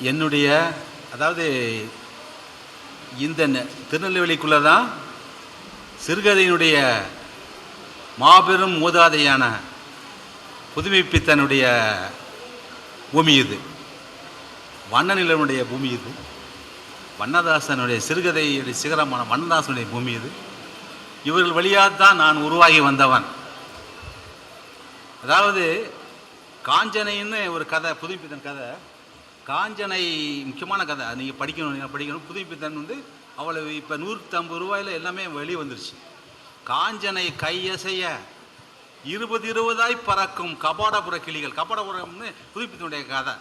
என்னுடைய அதாவது இந்த நெ- திருநெல்வேலிக்குள்ளே தான் சிறுகதையினுடைய மாபெரும் மூதாதையான புதுமைப்பித்தனுடைய பூமி இது. வண்ணநிலனுடைய பூமி இது. வண்ணதாசனுடைய சிறுகதையுடைய சிகரமான வண்ணதாசனுடைய பூமி இது. இவர்கள் வழியாக தான் நான் உருவாகி வந்தவன். அதாவது காஞ்சனைன்னு ஒரு கதை புதுப்பித்தன் கதை. காஞ்சனை முக்கியமான கதை. நீங்கள் படிக்கணும் நீங்கள் படிக்கணும். புதுப்பித்தன் வந்து அவ்வளவு இப்போ நூற்றம்பது ரூபாயில் எல்லாமே வெளியே வந்துருச்சு. காஞ்சனை கையசைய இருபது இருபதாய் பறக்கும் கபாடபுர கிளிகள். கபாடபுரம்னு புதுப்பித்தனுடைய கதை.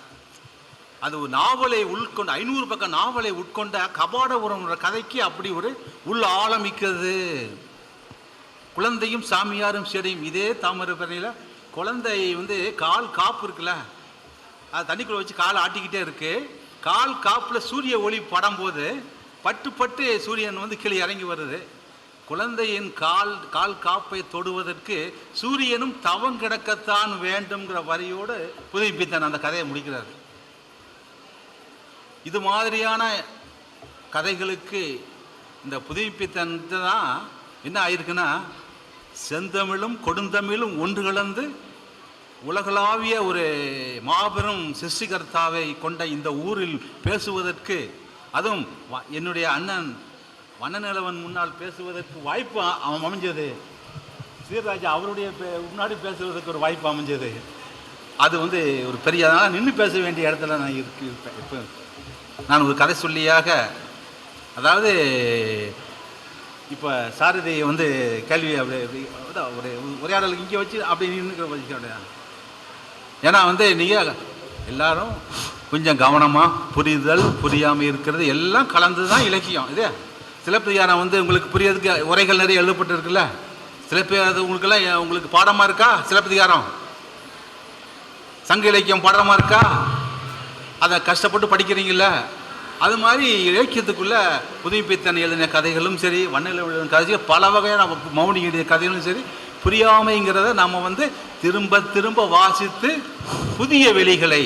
அது ஒரு நாவலை உட்கொண்ட ஐநூறு பக்கம் நாவலை உட்கொண்ட கபாடபுரம் கதைக்கு அப்படி ஒரு உள் ஆழமிக்கிறது குழந்தையும் சாமியாரும் சரியும் இதே தாமிரபரணியில் குழந்தை வந்து கால் காப்பு இருக்குல்ல அது தண்ணிக்குள்ளே வச்சு காலை ஆட்டிக்கிட்டே இருக்குது கால் காப்பில் சூரிய ஒளி படும்போது பட்டு பட்டு சூரியன் வந்து கீழே இறங்கி வருது. குழந்தையின் கால் கால் காப்பை தொடுவதற்கு சூரியனும் தவம் கிடக்கத்தான் வேண்டும்ங்கிற வரியோடு புதுப்பித்தன் அந்த கதையை முடிக்கிறார். இது மாதிரியான கதைகளுக்கு இந்த புதுப்பித்தன் தான் என்ன ஆயிருக்குன்னா செந்தமிழும் கொடுந்தமிழும் ஒன்று கலந்து உலகளாவிய ஒரு மாபெரும் சிருஷ்டிகர்த்தாவை கொண்ட இந்த ஊரில் பேசுவதற்கு அதுவும் வ- என்னுடைய அண்ணன் வண்ணநிலவன் முன்னால் பேசுவதற்கு வாய்ப்பு அவன் அமைஞ்சது. சீர்ராஜா அவருடைய பே- முன்னாடி பேசுவதற்கு ஒரு வாய்ப்பு அமைஞ்சது. அது வந்து ஒரு பெரிய அதனால் நின்று பேச வேண்டிய இடத்துல நான் இருக்கு இருப்பேன் இப்போ. நான் ஒரு கதை சொல்லியாக அதாவது இப்போ சாரதி வந்து கேள்வி அப்படி அப்படி ஒரு உரையாடலுக்கு இங்கே வச்சு அப்படி நின்று வச்சுக்கிறேன் ஏன்னா வந்து நீங்கள் எல்லாரும் கொஞ்சம் கவனமாக புரிதல் புரியாமல் இருக்கிறது எல்லாம் கலந்து தான் இலக்கியம் இது சிலப்பதிகாரம் வந்து உங்களுக்கு புரியறதுக்கு உரைகள் நிறைய எழுதப்பட்டிருக்குல்ல? சிலப்பதிகாரம் உங்களுக்கெல்லாம் உங்களுக்கு பாடமாக இருக்கா? சிலப்பதிகாரம்? சங்க இலக்கியம் பாடமாக இருக்கா? அதை கஷ்டப்பட்டு படிக்கிறீங்கள அது மாதிரி இலக்கியத்துக்குள்ள புதுமைப்பித்தன் எழுதின கதைகளும் சரி வண்ணல எழுதின கதைகள் பல வகையான மௌனி எழுதிய கதைகளும் சரி புரியாமைங்கிறத நம்ம வந்து திரும்ப திரும்ப வாசித்து புதிய வெளிகளை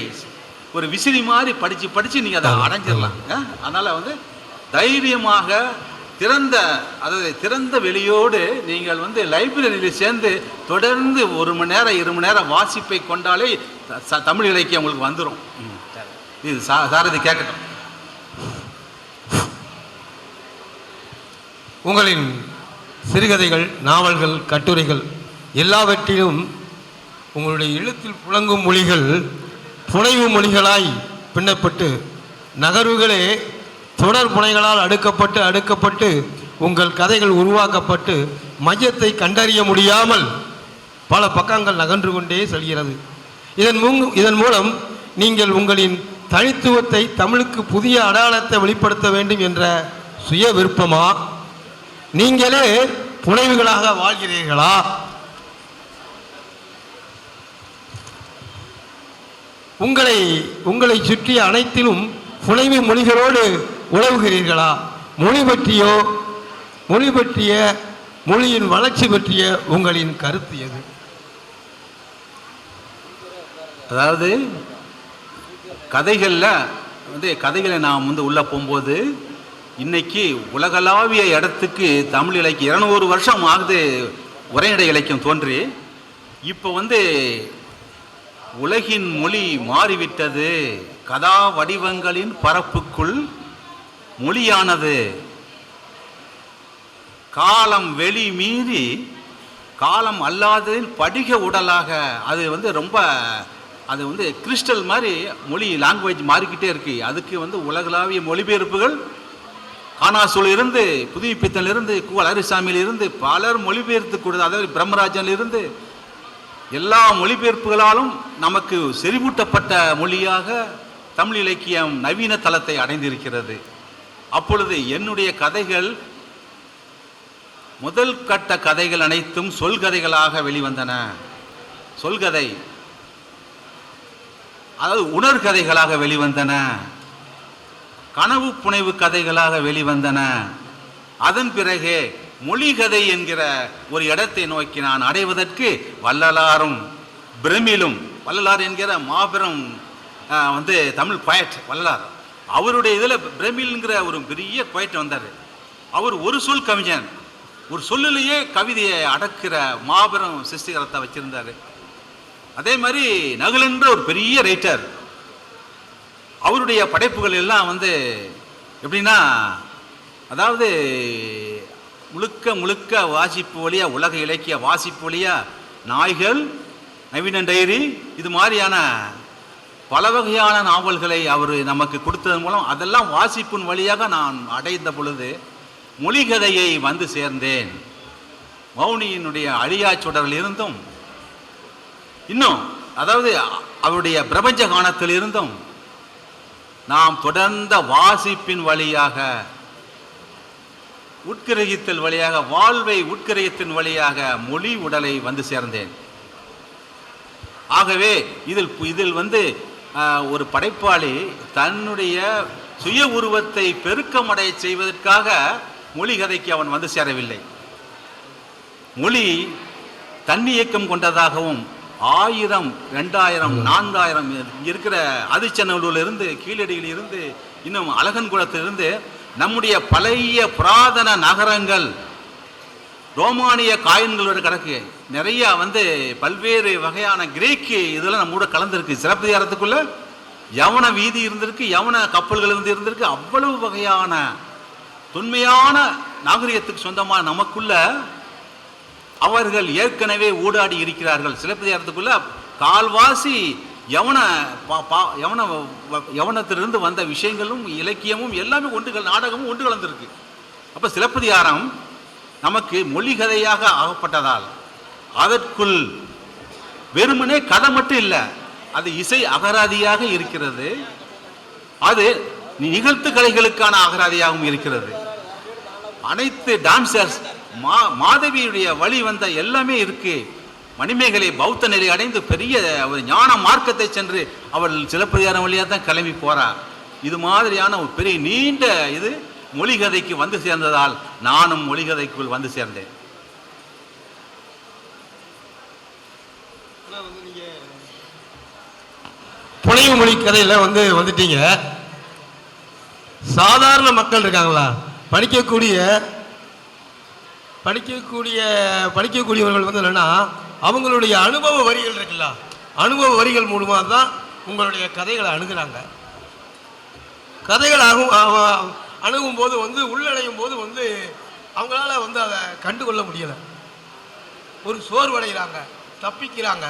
ஒரு விசிறி மாதிரி படித்து படித்து நீங்கள் அதை அடைஞ்சிடலாம். அதனால் வந்து தைரியமாக திறந்த அதாவது திறந்த வெளியோடு நீங்கள் வந்து லைப்ரரியில் சேர்ந்து தொடர்ந்து ஒரு மணி நேரம் இரு மணி நேரம் வாசிப்பை கொண்டாலே தமிழ் இலக்கியம் உங்களுக்கு வந்துடும் இது சா சாரதி கேட்கட்டும். உங்களின் சிறுகதைகள் நாவல்கள் கட்டுரைகள் எல்லாவற்றிலும் உங்களுடைய எழுத்தில் புழங்கும் மொழிகள் புனைவு மொழிகளாய் பின்னப்பட்டு நகர்வுகளே தொடர் புனைகளால் அடுக்கப்பட்டு அடுக்கப்பட்டு உங்கள் கதைகள் உருவாக்கப்பட்டு மையத்தை கண்டறிய முடியாமல் பல பக்கங்கள் நகன்று கொண்டே செல்கிறது. இதன் மூ இதன் மூலம் நீங்கள் உங்களின் தனித்துவத்தை தமிழுக்கு புதிய அடையாளத்தை வெளிப்படுத்த வேண்டும் என்ற சுய விருப்பமா நீங்களே புனைவுகளாக வாழ்கிறீர்களா? உங்களை உங்களை சுற்றிய அனைத்திலும் புனைவு மொழிகளோடு உழவுகிறீர்களா மொழி பற்றியோ மொழி பற்றிய மொழியின் வளர்ச்சி பற்றிய உங்களின் கருத்து எது? அதாவது கதைகளில் வந்து கதைகளை நாம் வந்து உள்ளே போகும்போது இன்னைக்கு உலகளாவிய இடத்துக்கு தமிழ் இலக்கியம் இரநூறு வருஷம் ஆகுது உரைநடை இலக்கியம் தோன்றி. இப்போ வந்து உலகின் மொழி மாறிவிட்டது. கதா வடிவங்களின் பரப்புக்குள் மொழியானது. காலம் வெளி மீறி காலம் அல்லாததின் படிக உடலாக அது வந்து ரொம்ப அது வந்து கிறிஸ்டல் மாதிரி மொழி லாங்குவேஜ் மாறிக்கிட்டே இருக்கு. அதுக்கு வந்து உலகளாவிய மொழிபெயர்ப்புகள் காணாசூல் இருந்து புதுப்பித்தல் இருந்து கு இருந்து பலர் மொழிபெயர்த்து கொடுத்த அதாவது பிரம்மராஜனிலிருந்து எல்லா மொழிபெயர்ப்புகளாலும் நமக்கு செறிவூட்டப்பட்ட மொழியாக தமிழ் இலக்கியம் நவீன தளத்தை அடைந்திருக்கிறது. அப்பொழுது என்னுடைய கதைகள் முதல் கட்ட கதைகள் அனைத்தும் சொல்கதைகளாக வெளிவந்தன. சொல்கதை அதாவது உணர்கதைகளாக வெளிவந்தன. கனவு புனைவு கதைகளாக வெளிவந்தன. அதன் பிறகு மொழிகதை என்கிற ஒரு இடத்தை நோக்கி நான் அடைவதற்கு வள்ளலாரும் பிரமிலும் வள்ளலார் என்கிற மாபெரும் வந்து தமிழ் பயட் வள்ளலார். அவருடைய இதில் பிரமிழ்ங்கிற ஒரு பெரிய பயட் வந்தார். அவர் ஒரு சொல் கவிஞன் ஒரு சொல்லிலேயே கவிதையை அடக்கிற மாபெரும் சிருஷ்டிகரத்தை வச்சிருந்தாரு. அதே மாதிரி நகுலன்ற ஒரு பெரிய ரைட்டர் அவருடைய படைப்புகள் எல்லாம் வந்து எப்படின்னா அதாவது முழுக்க முழுக்க வாசிப்பு வழியாக உலக இலக்கிய வாசிப்பு வழியாக நாய்கள் நவீன டைரி இது மாதிரியான பல வகையான நாவல்களை அவர் நமக்கு கொடுத்ததன் மூலம் அதெல்லாம் வாசிப்பின் வழியாக நான் அடைந்த பொழுது மொழிகதையை வந்து சேர்ந்தேன். மௌனியினுடைய அழியா இருந்தும் இன்னும் அதாவது அவருடைய பிரபஞ்ச கானத்தில் இருந்தும் நாம் தொடர்ந்த வாசிப்பின் வழியாக உட்கிரகித்தல் வழியாக வாழ்வை உட்கிரகித்தின் வழியாக மொழி உடலை வந்து சேர்ந்தேன். ஆகவே இதில் இதில் வந்து ஒரு படைப்பாளி தன்னுடைய சுய உருவத்தை பெருக்கமடைய செய்வதற்காக மொழி கதைக்கு அவன் வந்து சேரவில்லை. மொழி தன்னியக்கம் கொண்டதாகவும் ஆயிரம் ரெண்டாயிரம் நான்காயிரம் இருக்கிற ஆதிச்சநல்லூர்ல இருந்து கீழடியில் இருந்து இன்னும் அழகன்குளத்திலிருந்து நம்முடைய பழைய புராதன நகரங்கள் ரோமானிய காயின்களோட கிடக்கு நிறைய வந்து பல்வேறு வகையான கிரேக்கு இதெல்லாம் நம்ம கூட கலந்துருக்கு. சிறப்பதிகாரத்துக்குள்ள யவன வீதி இருந்திருக்கு யவன கப்பல்கள் வந்து இருந்திருக்கு. அவ்வளவு வகையான தொன்மையான நாகரிகத்துக்கு சொந்தமாக நமக்குள்ள அவர்கள் ஏற்கனவே ஊடாடி இருக்கிறார்கள். சிலப்பதிகாரத்துக்குள்ள கால்வாசி யவன பா- பா- யவன வ- யவனத்திலிருந்து வந்த விஷயங்களும் இலக்கியமும் எல்லாமே ஒன்று நாடகமும் ஒன்று கலந்திருக்கு. அப்போ சிலப்பதிகாரம் நமக்கு மொழிகதையாக ஆகப்பட்டதால் அதற்குள் வெறுமனே கதை மட்டும் இல்லை அது இசை அகராதியாக இருக்கிறது. அது நிகழ்த்து கலைகளுக்கான அகராதியாகவும் இருக்கிறது. அனைத்து டான்சர்ஸ் மா மாதவியுடைய வழி வந்த எல்லாமே இருக்கு. மணிமேகலை பௌத்த நிலை அடைந்து பெரிய ஒரு ஞான மார்க்கத்தை சென்று அவள் சிலப்பதிகாரம் வழியாக தான் கிளம்பி போறா. இது மாதிரியான ஒரு பெரிய நீண்ட இது மொழிகதைக்கு வந்து சேர்ந்ததால் நானும் மொழிகதைக்குள் வந்து சேர்ந்தேன். புனைவு மொழி கதையில் வந்து வந்துட்டீங்க. சாதாரண மக்கள் இருக்காங்களா? படிக்கக்கூடிய படிக்கக்கூடிய படிக்கக்கூடியவர்கள் வந்து என்னென்னா அவங்களுடைய அனுபவ வரிகள் இருக்குல்ல அனுபவ வரிகள் மூலமாக தான் உங்களுடைய கதைகளை அணுகிறாங்க. கதைகள் ஆகும் அணுகும் போது வந்து உள்ளடையும் போது வந்து அவங்களால வந்து அதை கண்டுகொள்ள முடியலை. ஒரு சோர்வடைகிறாங்க தப்பிக்கிறாங்க.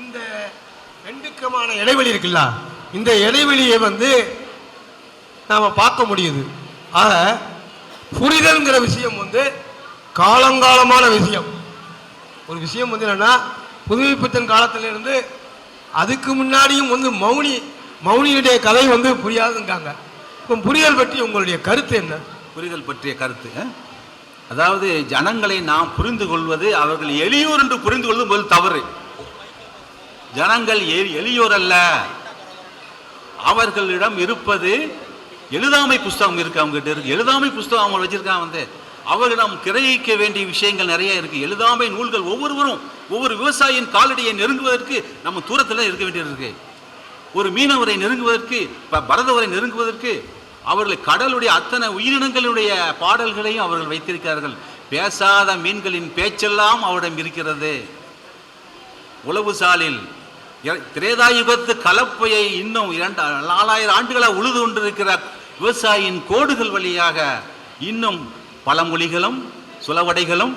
இந்த ரெண்டுக்கமான இடைவெளி இருக்குல்ல இந்த இடைவெளியை வந்து நாம் பார்க்க முடியுது. ஆக புரிதல்ங்கிற விஷயம் வந்து காலங்காலமான விஷயம். ஒரு விஷயம் வந்து என்னன்னா புதுமைப்பித்தன் காலத்திலிருந்து அதுக்கு முன்னாடியும் வந்து மௌனி மௌனியுடைய கதை வந்து புரியாதுங்காங்க. இப்போ புரிதல் பற்றி உங்களுடைய கருத்து என்ன? புரிதல் பற்றிய கருத்து அதாவது ஜனங்களை நாம் புரிந்து கொள்வது அவர்கள் எளியோர் என்று புரிந்து கொள்வது முதல் தவறு. ஜனங்கள் எளியோர் அல்ல. அவர்களிடம் இருப்பது எழுதாமை புஸ்தகம் இருக்கு அவங்க கிட்ட இருக்கு. எழுதாமை புஸ்தகம் அவங்க வச்சிருக்காங்க வந்து. அவர்களிடம் கிரகிக்க வேண்டிய விஷயங்கள் நிறைய இருக்கு. எழுதாமை நூல்கள் ஒவ்வொருவரும் ஒவ்வொரு விவசாயியின் காலடியை நெருங்குவதற்கு நம்ம தூரத்தில் இருக்க வேண்டியிருக்கு ஒரு மீனவரை நெருங்குவதற்கு பரதவரை நெருங்குவதற்கு அவர்கள் கடலுடைய அத்தனை உயிரினங்களுடைய பாடல்களையும் அவர்கள் வைத்திருக்கிறார்கள். பேசாத மீன்களின் பேச்செல்லாம் அவரிடம் இருக்கிறது. உளவு சாலில் திரேதாயுகத்து கலப்பையை இன்னும் இரண்டு நாலாயிரம் ஆண்டுகளாக உழுது கொண்டிருக்கிற விவசாயியின் கோடுகள் வழியாக இன்னும் பழமொழிகளும் சுலவடைகளும்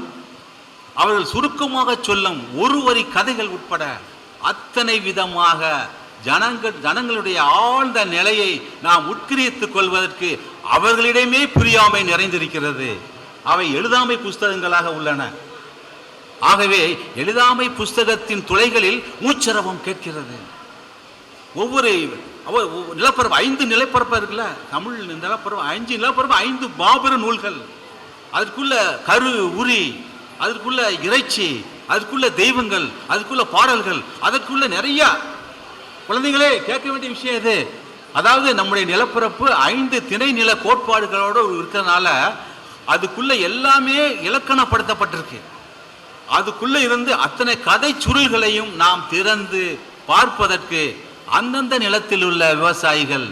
அவர்கள் சுருக்கமாக சொல்லும் ஒரு வரி கதைகள் உட்பட அத்தனை விதமாக ஜனங்கள் ஜனங்களுடைய ஆழ்ந்த நிலையை நாம் உட்கிரித்துக் கொள்வதற்கு அவர்களிடமே புரியாமை நிறைந்திருக்கிறது. அவை எழுதாமை புஸ்தகங்களாக உள்ளன. ஆகவே எழுதாமை புஸ்தகத்தின் துளைகளில் மூச்சரவம் கேட்கிறது. ஒவ்வொரு நிலப்பரப்பு ஐந்து நிலப்பரப்பு இருக்குல்ல? தமிழ் நிலப்பரப்பு அஞ்சு நிலப்பரப்பு ஐந்து மாபெரும் நூல்கள். அதற்குள்ள கரு உரி அதற்குள்ள இறைச்சி அதுக்குள்ள தெய்வங்கள் அதுக்குள்ள பாடல்கள் அதற்குள்ள நிறைய. குழந்தைகளே கேட்க வேண்டிய விஷயம் இது அதாவது நம்முடைய நிலப்பரப்பு ஐந்து திணை நில கோட்பாடுகளோடு இருக்கிறதுனால அதுக்குள்ள எல்லாமே இலக்கணப்படுத்தப்பட்டிருக்கு. அதுக்குள்ள இருந்து அத்தனை கதை சுருள்களையும் நாம் திறந்து பார்ப்பதற்கு அந்தந்த நிலத்தில் உள்ள விவசாயிகள்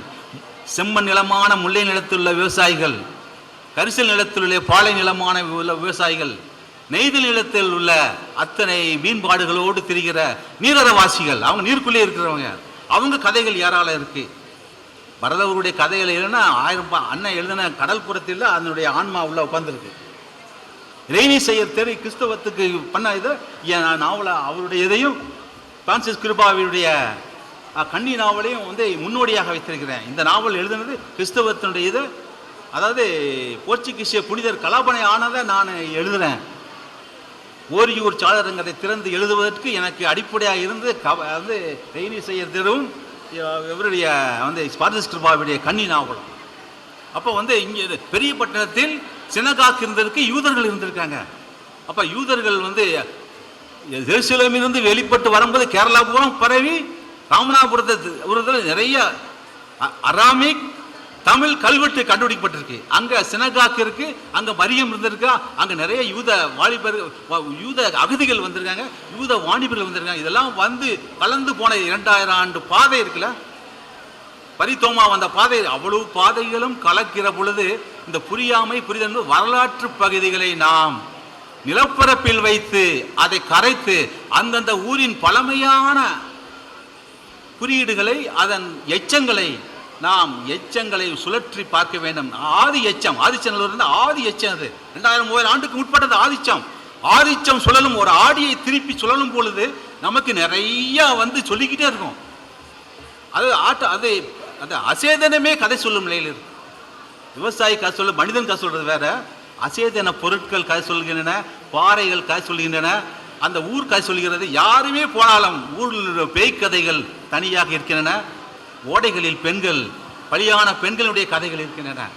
செம்மண் நிலமான முல்லை நிலத்தில் உள்ள விவசாயிகள் கரிசல் நிலத்தில் உள்ள பாலை நிலமான உள்ள விவசாயிகள் நெய்தல் நிலத்தில் உள்ள அத்தனை மீன்பாடுகளோடு திரிகிற நீரரவாசிகள் அவங்க நீருக்குள்ளே இருக்கிறவங்க அவங்க கதைகள் ஏராளம் இருக்கு? பரதவருடைய கதைகள் எழுதுனா ஆயிரம் அண்ணன் எழுதின கடல் புறத்தில் அதனுடைய ஆன்மா உள்ள உட்காந்துருக்கு ரெய்னி செய்யர் தெரி கிறிஸ்தவத்துக்கு பண்ண இதை என் நாவலை அவருடைய இதையும் பிரான்சிஸ் கிருபாவினுடைய அஹ், கன்னி நாவலையும் வந்து முன்னோடியாக வைத்திருக்கிறேன். இந்த நாவல் எழுதுனது கிறிஸ்தவத்தினுடைய இது அதாவது போர்ச்சுகீசிய புனிதர் கலாபனை ஆனதை நான் எழுதுறேன். ஓரியூர் சாளரங்கத்தை திறந்து எழுதுவதற்கு எனக்கு அடிப்படையாக இருந்து கவ வந்து ரெய்னி செய்ய தெருவும் இவருடைய வந்து ஸ்பார்டஸ் கிருபாவுடைய கன்னி நாவலம். அப்போ வந்து இங்கே இது பெரிய பட்டணத்தில் சினகாக் இருந்ததற்கு யூதர்கள் இருந்திருக்காங்க. அப்போ யூதர்கள் வந்து ஜெருசலமிலிருந்து வெளிப்பட்டு வரும்போது கேரளா பூரம் பரவி ராமநாதபுரத்தை ஒரு நிறைய அ- அராமிக் தமிழ் கல்வெட்டு கண்டுபிடிக்கப்பட்டிருக்கு. அங்க சினகாக் இருக்கு அங்க மரியம் இருந்திருக்கா அங்க நிறைய யூத வாலிபர் வ- யூத அகதிகள் வந்திருக்காங்க யூத வாணிபர்கள் வந்திருக்காங்க. இதெல்லாம் வந்து கலந்து போன இரண்டாயிரம் ஆண்டு பாதை இருக்குல்ல? பரிதோமா வந்த பாதை அவ்வளவு பாதைகளும் கலக்கிற பொழுது இந்த புரியாமை புரிதல் வரலாற்று பகுதிகளை நாம் நிலப்பரப்பில் வைத்து அதை கரைத்து அந்தந்த ஊரின் பழமையான குறியீடுகளை அதன் எச்சங்களை நாம் எச்சங்களை சுழற்றி பார்க்க வேண்டும். ஆதி எச்சம் ஆதிச்சநல்லூர் இருந்து ஆதி எச்சம் அது. ரெண்டாயிரம் மூவாயிரம் ஆண்டுக்கு உட்பட்டது ஆதிச்சம். ஆதிச்சம் சுழலும் ஒரு ஆடியை திருப்பி சுழலும் பொழுது நமக்கு நிறைய வந்து சொல்லிக்கிட்டே இருக்கும். அது ஆட்ட அது அது அசேதனமே கதை சொல்லும் நிலையில் இருக்கு. விவசாயி கதை சொல்ல மனிதன் கதை சொல்றது வேற. அசேதன பொருட்கள் கதை சொல்கின்றன பாறைகள் கதை சொல்கின்றன. அந்த ஊர் கதை சொல்கிறது யாருமே போனாலும் ஊரில் பேய்க்கதைகள் பேய் கதைகள் தனியாக இருக்கின்றன. ஓடைகளில் பெண்கள் பலியான பெண்களுடைய கதைகள் இருக்கின்றன.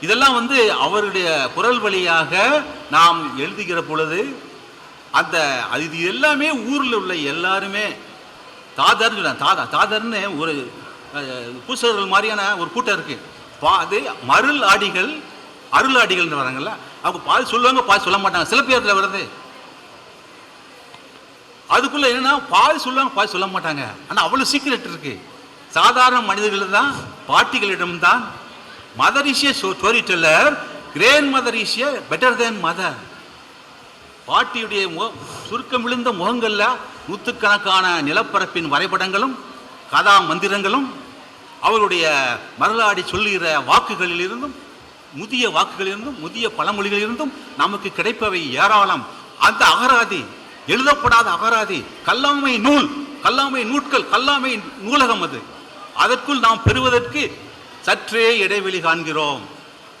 இதெல்லாம் வந்து அவருடைய குரல் வழியாக நாம் எழுதுகிற பொழுது அந்த அது இது எல்லாமே ஊரில் உள்ள எல்லாருமே தாதர் தாதா தாதர்னு ஒரு பூசர்கள் பூசகர்கள் மாதிரியான ஒரு கூட்டம் இருக்கு. பா அது மருள் ஆடிகள் அருள் ஆடிகள்னு வராங்கல்ல. அவங்க பால் சொல்லுவாங்க பால் சொல்ல மாட்டாங்க. சில பேரில் வருது. அதுக்குள்ள என்னன்னா பாதி சொல்லுவாங்க பாதி சொல்ல மாட்டாங்க. ஆனால் அவ்வளோ சீக்கிரட் இருக்கு. சாதாரண மனிதர்கள் தான் பாட்டிகளிடம் தான். Mother is a story teller grandmother is a better than mother பாட்டியுடைய முக சுருக்கம் விழுந்த முகங்களில் நூற்றுக்கணக்கான நிலப்பரப்பின் வரைபடங்களும் கதா மந்திரங்களும் அவருடைய மரலாடி சொல்லுகிற வாக்குகளிலிருந்தும் முதிய வாக்குகளிலிருந்தும் முதிய பழமொழிகளிலிருந்தும் நமக்கு கிடைப்பவை ஏராளம். அந்த அகராதி எழுதப்படாத அகராதி கல்லாமை நூல் கல்லாமை நூட்கள் கல்லாமை நூலகம் அது. அதற்குள் நாம் பெறுவதற்கு சற்றே இடைவெளி காண்கிறோம்.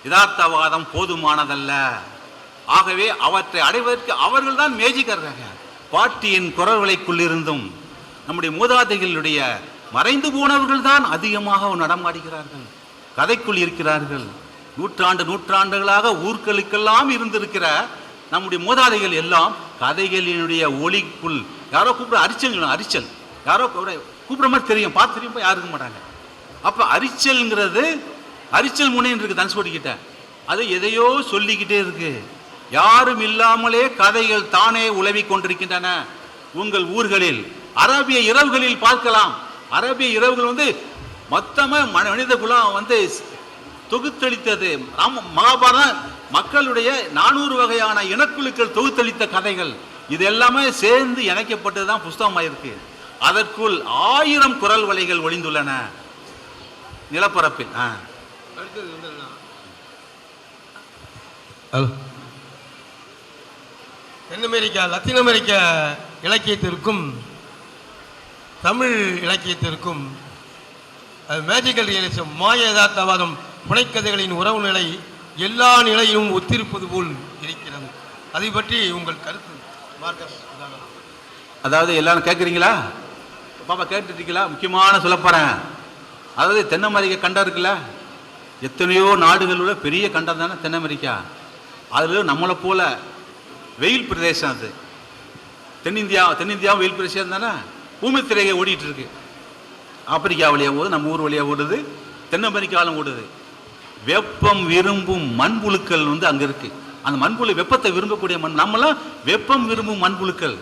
யதார்த்தவாதம் போதுமானதல்ல. ஆகவே அவற்றை அடைவதற்கு அவர்கள் தான் மேஜிக்கிறாங்க பாட்டியின் குரல்களைக்குள்ளிருந்தும் நம்முடைய மூதாதைகளுடைய மறைந்து போனவர்கள் தான் அதிகமாக நடமாடுகிறார்கள். கதைக்குள் இருக்கிறார்கள். நூற்றாண்டு நூற்றாண்டுகளாக ஊர்களுக்கெல்லாம் இருந்திருக்கிற நம்முடைய மூதாதைகள் எல்லாம் கதைகளினுடைய ஒளிக்குள் யாரோ கூப்பிட அரிச்சல் அரிச்சல். யாரோ கூப்பிட மாதிரி தெரியும் பார்த்து தெரியும் போய் யாருக்க மாட்டாங்க. அப்போ அரிச்சல்ங்கிறது அரிச்சல் முனைன்னு இருக்கு தனுஷ்கோடிக்கிட்ட அது எதையோ சொல்லிக்கிட்டே இருக்கு. யாரும் இல்லாமலே கதைகள் தானே உழவி கொண்டிருக்கின்றன. உங்கள் ஊர்களில் அரபிய இரவுகளில் பார்க்கலாம். அரபிய இரவுகள் வந்து மொத்தமாக மனித குலம் வந்து தொகுத்தளித்தது. ராம மகாபாரதம் மக்களுடைய நானூறு வகையான இனக்குழுக்கள் தொகுத்தளித்த கதைகள் இது எல்லாமே சேர்ந்து இணைக்கப்பட்டது தான் புஸ்தகமாயிருக்கு அதற்குள் ஆயிரம் குரல் வலைகள் ஒளிந்துள்ளன. நிலப்பரப்பில் தென் அமெரிக்கா லத்தீன் அமெரிக்க இலக்கியத்திற்கும் தமிழ் இலக்கியத்திற்கும் அது மேஜிக்கல் ரியலிசம் மாய யதார்த்தவாதம் புனைக்கதைகளின் உறவு நிலை எல்லா நிலையிலும் ஒத்திருப்பது போல் இருக்கிறது. அதை பற்றி உங்கள் கருத்து மார்க்கஸ் அதாவது எல்லாரும் கேட்குறீங்களா பாப்பா கேட்டுட்டீங்களா முக்கியமான சொல்லப்போகிறேன் அதாவது தென் அமெரிக்கா கண்டம் இருக்குல்ல? எத்தனையோ நாடுகளோட பெரிய கண்டம் தானே தென் அமெரிக்கா அதில் நம்மளை போல வெயில் பிரதேசம் அது. தென்னிந்தியா தென்னிந்தியாவும் வெயில் பிரதேசம் தானே? பூமி திரையை ஓடிட்டு இருக்கு. ஆப்பிரிக்கா வழியாக ஓடுது நம்ம ஊர் வழியாக ஓடுது தென் அமெரிக்காவிலும் ஓடுது. வெப்பம் விரும்பும் மண்புழுக்கள் வந்து அங்கே இருக்கு. அந்த மண்புழு வெப்பத்தை விரும்பக்கூடிய மண். நம்மளாம் வெப்பம் விரும்பும் மண்புழுக்கள்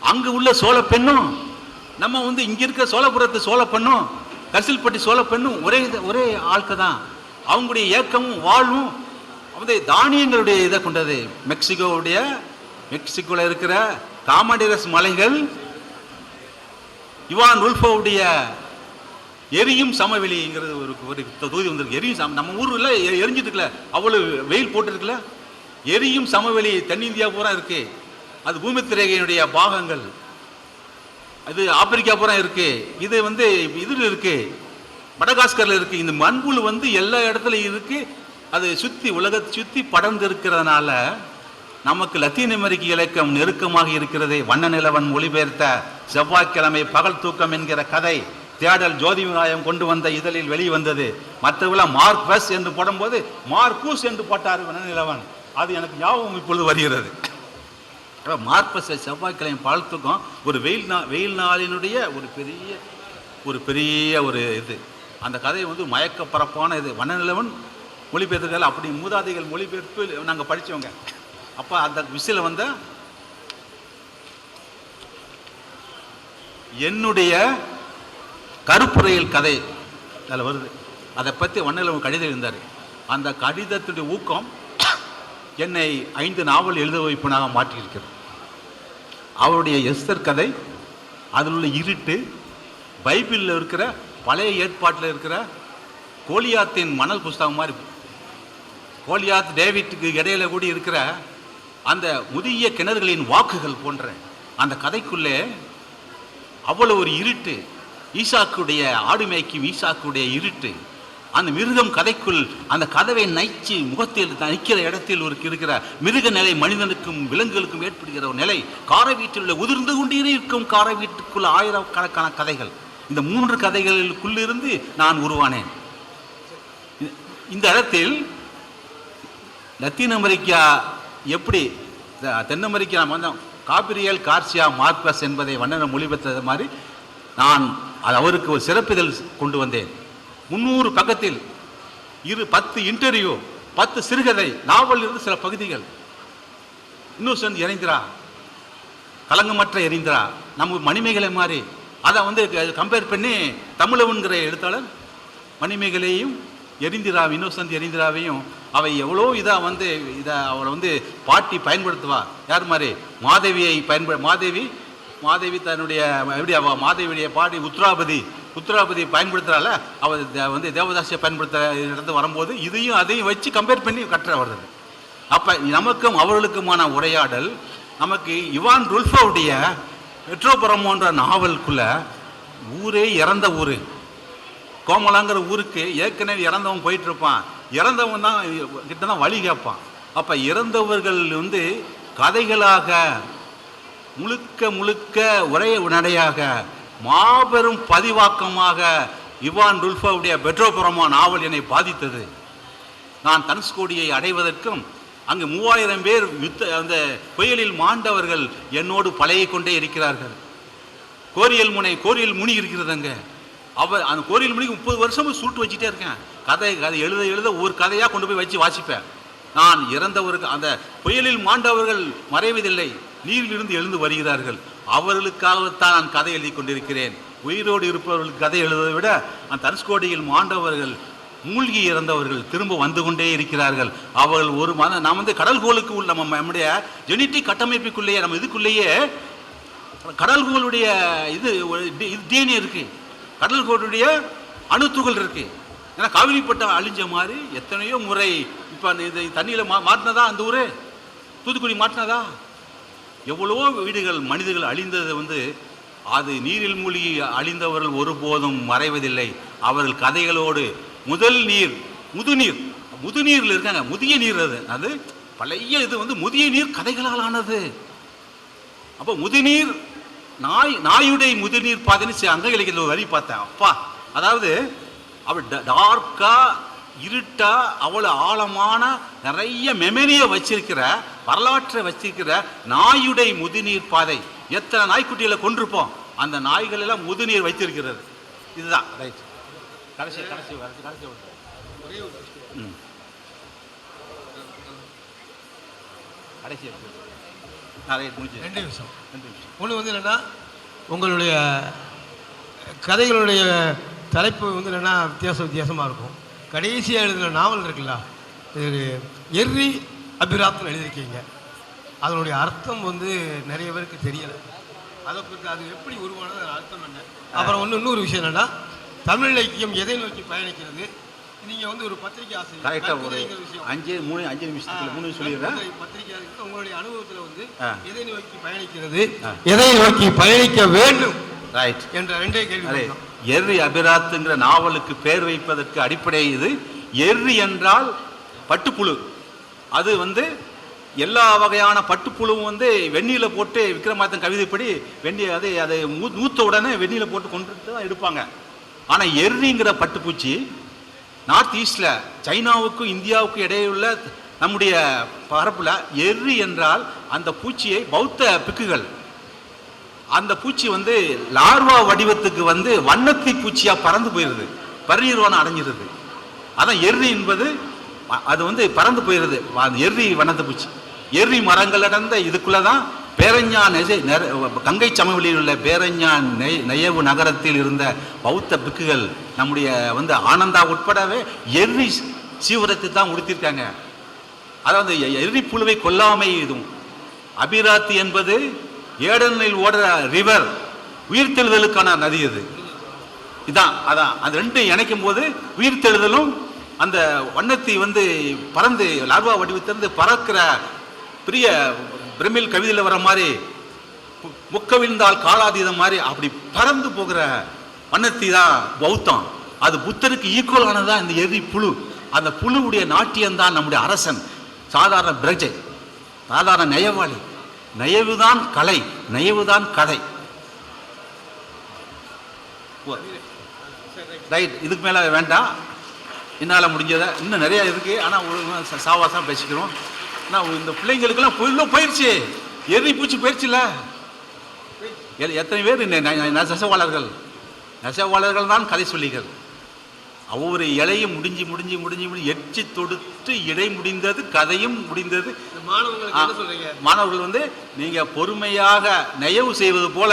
அங்கே உள்ள சோழ பெண்ணும் நம்ம வந்து இங்கே இருக்க சோழபுரத்து சோழ பெண்ணும் கரிசல்பட்டி சோழ பெண்ணும் ஒரே இது- ஒரே ஆட்கள் தான். அவங்களுடைய ஏக்கமும் வாழும் வந்து தானியங்களுடைய இதை கொண்டது. மெக்சிகோவுடைய மெக்சிகோவில் இருக்கிற காமடிரஸ் மலைகள் இவான் உல்ஃபோவுடைய எரியும் சமவெளிங்கிறது ஒரு ஒரு தொகுதி வந்திருக்கு. எரியும் சம நம்ம ஊரில் எ- எரிஞ்சிட்டு அவ்வளவு வெயில் போட்டுருக்குல்ல எரியும் சமவெளி தென்னிந்தியா பூரா இருக்கு. அது பூமித்திரேகையினுடைய பாகங்கள். அது ஆப்பிரிக்கா பூரா இருக்கு. இது வந்து இதில் இருக்கு. மடகாஸ்கரில் இருக்கு. இந்த மண்புழு வந்து எல்லா இடத்துலையும் இருக்கு. அது சுற்றி உலகத்தை சுற்றி படர்ந்து இருக்கிறதுனால நமக்கு லத்தீன் அமெரிக்க இலக்கம் நெருக்கமாக இருக்கிறது. வண்ண நிலவன் மொழிபெயர்த்த செவ்வாய்க்கிழமை பகல் தூக்கம் என்கிற கதை. தேடல் ஜோதி விநாயகம் கொண்டு வந்த இதழில் வெளிவந்தது. மற்றவெல்லாம் மார்க்வஸ் என்று போடும்போது மார்க்கூஸ் என்று போட்டார் நிலவன். அது எனக்கு ஞாபகம் இப்பொழுது வருகிறது. அப்ப செவ்வாய்க்கிழமை பழத்துக்கும் ஒரு வெயில் நா வெயில் நாளினுடைய ஒரு பெரிய ஒரு பெரிய ஒரு இது. அந்த கதை வந்து மயக்க பரப்பான இது வனநிலவன் மொழிபெயர்த்துக்கள் அப்படி மூதாதைகள் மொழிபெயர்ப்பு நாங்கள் படித்தவங்க அப்போ அந்த விசில் வந்த என்னுடைய கருப்புரையில் கதை அதில் வருது. அதை பற்றி வண்ணலவன் கடிதம் எழுந்தார். அந்த கடிதத்துடைய ஊக்கம் என்னை ஐந்து நாவல் எழுத வைப்பனாக மாற்றியிருக்கிறது. அவருடைய எஸ்தர் கதை அதில் உள்ள இருட்டு பைபிளில் இருக்கிற பழைய ஏற்பாட்டில் இருக்கிற கோலியாத்தின் மணல் புஸ்தகம் மாதிரி. கோலியாத் டேவிட்டுக்கு இடையில கூடி இருக்கிற அந்த முதிய கிணறுகளின் வாக்குகள் போன்ற அந்த கதைக்குள்ளே அவ்வளோ ஒரு இருட்டு ஈசாக்குடைய ஆடு மேய்க்கும் ஈசாக்குடைய இருட்டு அந்த மிருகம் கதைக்குள் அந்த கதவை நைச்சு முகத்தில் நிற்கிற இடத்தில் ஒரு இருக்கிற மிருக நிலை மனிதனுக்கும் விலங்குகளுக்கும் ஏற்படுகிற ஒரு நிலை. காரை வீட்டில் உதிர்ந்து கொண்டே இருக்கும் காரை வீட்டுக்குள்ள ஆயிரக்கணக்கான கதைகள். இந்த மூன்று கதைகளுக்குள்ளிருந்து நான் உருவானேன். இந்த- இடத்தில் லத்தீன் அமெரிக்கா எப்படி தென் அமெரிக்கா காபிரியல் கார்சியா மார்க்வஸ் என்பதை வண்ணன மொழிபெற்றது மாதிரி நான் அது அவருக்கு ஒரு சிறப்பிதழ் கொண்டு வந்தேன். முந்நூறு பக்கத்தில் இரு பத்து இன்டர்வியூ பத்து சிறுகதை நாவல் இருந்து சில பகுதிகள். இன்னும் இறைந்திரா கலங்கமற்ற எரிந்திரா நம்ம மணிமேகலை மாதிரி. அதை வந்து கம்பேர் பண்ணி தமிழவன்கிற எழுத்தாளர் மணிமேகலையும் எரிந்திரா இன்னோசந்த் எரிந்திராவையும் அவை எவ்வளோ இதாக வந்து இதை அவளை வந்து பாட்டி பயன்படுத்துவா. யார் மாதிரி? மாதவியை பயன்படு மாதேவி மாதேவி தன்னுடைய எப்படி அவ மாதேவியுடைய பாடி உத்ராபதி உத்ராபதி பயன்படுத்துறால அவ தே- வந்து தேவதாசியை பயன்படுத்த இடத்து வரும்போது இதையும் அதையும் வச்சு கம்பேர் பண்ணி கட்டுற வருது அப்போ நமக்கும் அவர்களுக்குமான உரையாடல் நமக்கு இவான் ருல்ஃபோவுடைய மெட்ரோபுரமோன்ற நாவலுக்குள்ள ஊரே இறந்த ஊர். கோமலாங்கிற ஊருக்கு ஏற்கனவே இறந்தவன் போயிட்டுருப்பான். இறந்தவன் தான் கிட்ட தான் வழி கேட்பான். அப்போ இறந்தவர்கள் வந்து கதைகளாக முழுக்க முழுக்க ஒரே நடையாக மாபெரும் பதிவாக்கமாக இவான் டுல்ஃபாவுடைய பெட்ரோபுரமா நாவல் என்னை பாதித்தது. நான் தனுஷ்கோடியை அடைவதற்கும் அங்கு மூவாயிரம் பேர் யுத்த அந்த புயலில் மாண்டவர்கள் என்னோடு பழைய கொண்டே இருக்கிறார்கள். கோரியல் முனை கோரியல் முனி இருக்கிறது அங்கே அவர் அந்த கோரியல் முனிக்கு முப்பது வருஷமும் சூட்டு வச்சுட்டே இருக்கேன். கதை கதை எழுத எழுத ஒரு கதையாக கொண்டு போய் வச்சு வாசிப்பேன். நான் இறந்தவருக்கு அந்த புயலில் மாண்டவர்கள் மறைவதில்லை. நீரிலிருந்து எழுந்து வருகிறார்கள். அவர்களுக்காகத்தான் நான் கதை எழுதி கொண்டிருக்கிறேன். உயிரோடு இருப்பவர்களுக்கு கதை எழுதுவதை விட அந்த தனுஷ்கோடியில் மாண்டவர்கள் மூழ்கி இறந்தவர்கள் திரும்ப வந்து கொண்டே இருக்கிறார்கள். அவர்கள் ஒரு மன நாம் வந்து கடல்கோளுக்கு உள்ள நம்ம நம்முடைய ஜெனட்டிக் கட்டமைப்புக்குள்ளேயே நம்ம இதுக்குள்ளேயே கடல்கோளுடைய இது டிஎன்ஏ இருக்கு. கடல்கோளுடைய அணுத்துகள் இருக்கு. ஏன்னா காவிரிப்பட்டம் அழிஞ்ச மாதிரி எத்தனையோ முறை இப்போ இது தண்ணியில் மா மாட்டினதா அந்த ஊர்? தூத்துக்குடி மாட்டினதா? எவ்வளவோ வீடுகள் மனிதர்கள் அழிந்தது வந்து அது நீரில் மூழ்கி அழிந்தவர்கள் ஒருபோதும் மறைவதில்லை. அவர்கள் கதைகளோடு முதல் நீர் முதுநீர் முதுநீரில் இருக்காங்க முதிய நீர் அது. அது பழைய இது வந்து முதிய நீர் கதைகளால் ஆனது. அப்போ முதுநீர் நாய் நாயுடைய முதுநீர் பார்த்தேன்னு அங்க இலக்கியத்தில் ஒரு வரி பார்த்தேன். அப்பா அதாவது அவள் டார்க்காக இருட்டா அவ்வளோ ஆழமான நிறைய மெமரியை வச்சிருக்கிற வரலாற்றை வச்சிருக்கிற நாயுடை முதுநீர் பாதை. எத்தனை நாய்க்குட்டிகளை கொண்டிருப்போம் அந்த நாய்கள் எல்லாம் முதுநீர் வைத்திருக்கிறது. இதுதான். ரைட் கடைசி கடைசி கடைசி. ம். கடைசி ரைட் முடிஞ்சு. ரெண்டு விஷயம் ரெண்டு நிமிஷம். ஒன்று வந்து என்னன்னா உங்களுடைய கதைகளுடைய தலைப்பு வந்து என்னென்னா வித்தியாச வித்தியாசமாக இருக்கும். கடைசியாக எழுதின நாவல் இருக்குல்ல இது எர்ரி அபிராப்னு எழுதியிருக்கீங்க. அதனுடைய அர்த்தம் வந்து நிறைய பேருக்கு தெரியலை. அதை பற்றி அது எப்படி உருவானது அர்த்தம் என்ன? அப்புறம் ஒன்று இன்னொரு விஷயம் என்னென்னா தமிழ் இலக்கியம் எதை நோக்கி பயணிக்கிறது? நீங்கள் வந்து ஒரு பத்திரிகை ஆசிரியர் கரெக்டாக ஒரு அஞ்சு மூணு அஞ்சு நிமிஷத்துல மூணு சொல்லிடுறேன். பத்திரிகை ஆசிரியர் உங்களுடைய அனுபவத்தில் வந்து. எதை நோக்கி பயணிக்கிறது? எதை நோக்கி பயணிக்க வேண்டும்? ரைட் என்ற ரெண்டே கேள்வி. எர்ரி அபிராத்துங்கிற நாவலுக்கு பேர் வைப்பதற்கு அடிப்படை இது. எர்ரி என்றால் பட்டுப்புழு. அது வந்து எல்லா வகையான பட்டுப்புழுவும் வந்து வெந்நீரில் போட்டு விக்ரமாதித்தன் கவிதைப்படி வெந்நி அதை அதை ஊத்த உடனே வெந்நீல போட்டு கொண்டுட்டு தான் எடுப்பாங்க. ஆனால் எர்ரிங்கிற பட்டுப்பூச்சி நார்த் ஈஸ்டில் சைனாவுக்கும் இந்தியாவுக்கும் இடையுள்ள நம்முடைய பரப்பில் எர்ரி என்றால் அந்த பூச்சியை பௌத்த பிக்குகள் அந்த பூச்சி வந்து லார்வா வடிவத்துக்கு வந்து வண்ணத்தி பூச்சியாக பறந்து போயிருது. பரிநிர்வாணம் அடைஞ்சிருது. அதான் எர்ரி என்பது அது வந்து பறந்து போயிருது. அந்த எர்ரி வண்ணத்தை பூச்சி. எர்ரி மரங்கள் அடர்ந்த இதுக்குள்ளே தான் பேரஞ்சா நெசை கங்கை சமவெளியில் உள்ள பேரஞ்சா நெய் நெய்யவு நகரத்தில் இருந்த பௌத்த பிக்குகள் நம்முடைய வந்து ஆனந்தா உட்படவே எர்ரி சீவரத்தை தான் உடுத்திருக்காங்க. அதாவது எ- எர்ரி புழுவை கொல்லாமை இதுவும். அபிராத்தி என்பது ஏடனில் ஓடுற ரிவர் உயிர்த்தெழுதலுக்கான நதி அது. இதான் அதான். அது ரெண்டும் இணைக்கும் போது உயிர்த்தெழுதலும் அந்த வண்ணத்தி வந்து பறந்து லார்வா வடிவத்திலிருந்து பறக்கிற பெரிய பிரமிழ் கவிதையில் வர மாதிரி முக்கவிழ்ந்தால் காலாதீதம் மாதிரி அப்படி பறந்து போகிற வண்ணத்தி தான் பௌத்தம். அது புத்தருக்கு ஈக்குவலானதா இந்த எரி புழு. அந்த புழுவுடைய நாட்டியம் தான் நம்முடைய அரசன் சாதாரண பிரஜை சாதாரண நயவாளி நயவுதான் கலை நயவுதான் கதை. ரைட் இதுக்கு மேலே வேண்டாம். என்னால் முடிஞ்சதை. இன்னும் நிறையா இருக்குது ஆனால் ஒரு சாவாசம் பேசிக்கிறோம். ஆனால் இந்த பிள்ளைங்களுக்கெல்லாம் ஃபுல்லும் போயிடுச்சு எரி பூச்சி போயிடுச்சுல எத்தனை பேர் நெசவாளர்கள்? நெசவாளர்கள் தான் கதை சொல்லிகள் ஒவ்வொரு இலையும் முடிஞ்சு முடிஞ்சு முடிஞ்சு முடிஞ்சு எச்சி தொடுத்து இடை முடிந்தது கதையும் முடிந்தது. மாணவர்கள் வந்து நீங்க பொறுமையாக நெயவு செய்வது போல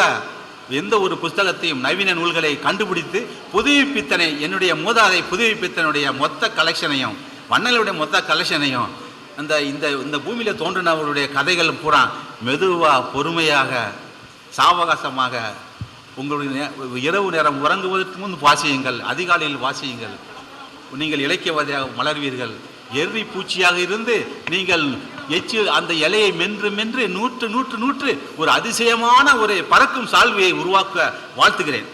எந்த ஒரு புஸ்தகத்தையும் நவீன நூல்களை கண்டுபிடித்து புதுவிப்பித்தனை என்னுடைய மூதாதை புதுவிப்பித்தனுடைய மொத்த கலெக்ஷனையும் வண்ணலுடைய மொத்த கலெக்ஷனையும் அந்த இந்த இந்த பூமியில தோன்றினவருடைய கதைகள் பூரா மெதுவா பொறுமையாக சாவகாசமாக உங்களுடைய இரவு நேரம் உறங்குவதற்கு முன் வாசியுங்கள் அதிகாலையில் வாசியுங்கள். நீங்கள் இலக்கியவாதியாக மலர்வீர்கள். எரி பூச்சியாக இருந்து நீங்கள் எச்சு அந்த இலையை மென்று மென்று நூற்று நூற்று நூற்று ஒரு அதிசயமான ஒரு பறக்கும் சால்வையை உருவாக்க வாழ்த்துகிறேன்.